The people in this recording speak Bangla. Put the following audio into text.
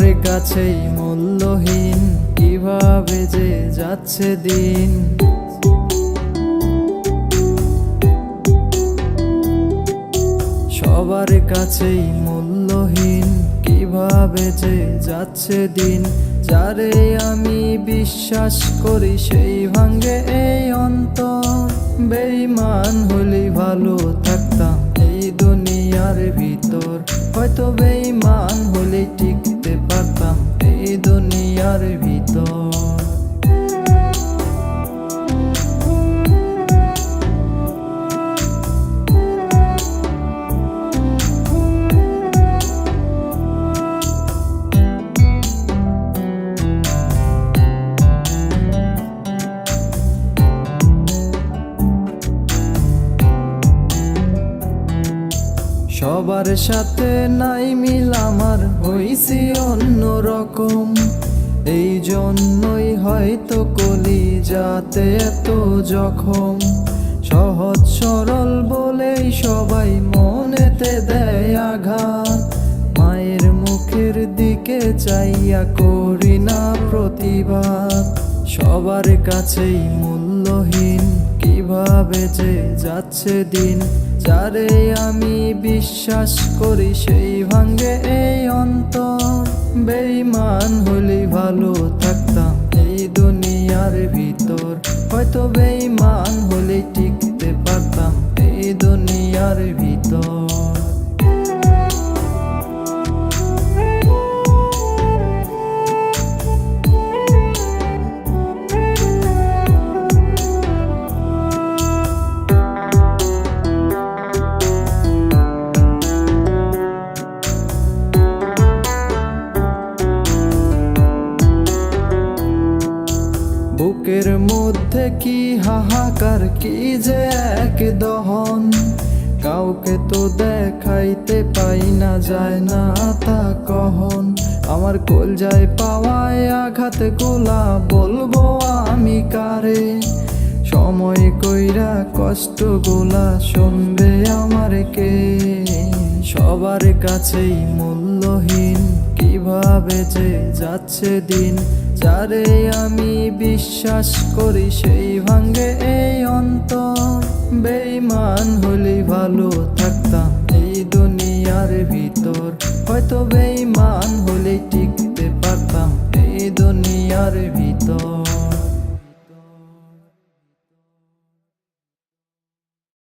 কাছেই মূল্যহীন, কীভাবে যে যাচ্ছে দিন। সবার কাছেই মূল্যহীন, কীভাবে যে যাচ্ছে দিন। যারে আমি বিশ্বাস করি সেই ভাঙ্গে এই অন্তর। বেইমান হলি ভালো থাকতাম এই দুনিয়ার ভিতর। হয়তো বেইমান হলে টিকতে সবার সাথে নাই মিল আমার, হইছি অন্য রকম। এই জন্যই হয়তো কলি যাতে এত জখম। সহজ সরল বলেই সবাই মনেতে দেয় আঘাত। মায়ের মুখের দিকে চাইয়া করি না প্রতিবাদ। সবার কাছেই মূল্যহীন, কীভাবে যে যাচ্ছে দিন। যারে আমি বিশ্বাস করি সেই ভাঙ্গে এই অন্ত বেইমান হলি ভালো থাকতাম এই দুনিয়ার ভিতর। হয়তো বেইমান হলে টিকতে পারতাম এই দুনিয়ার ভিতর। বুকের মধ্যে কি হাহাকার, কি যে এক দহন? কাউকে তো দেখাইতে পাই না, যায় না তা কহন। আমার কোল যায় পাওয়ায় আঘাত গোলা, বলব আমি কারে? সময় কইরা কষ্ট গোলা শুনবে আমার কে? সবার কাছেই মূল্যহীন। কীভাবে যে যাচ্ছে দিন, যারে আমি বিশ্বাস করি সেই ভাঙ্গে এই অন্ত বেইমান হলি ভালো থাকতাম এই দুনিয়ার ভিতর। হয়তো বেইমান হলে টিকতে পারতাম এই দুনিয়ার ভিতর।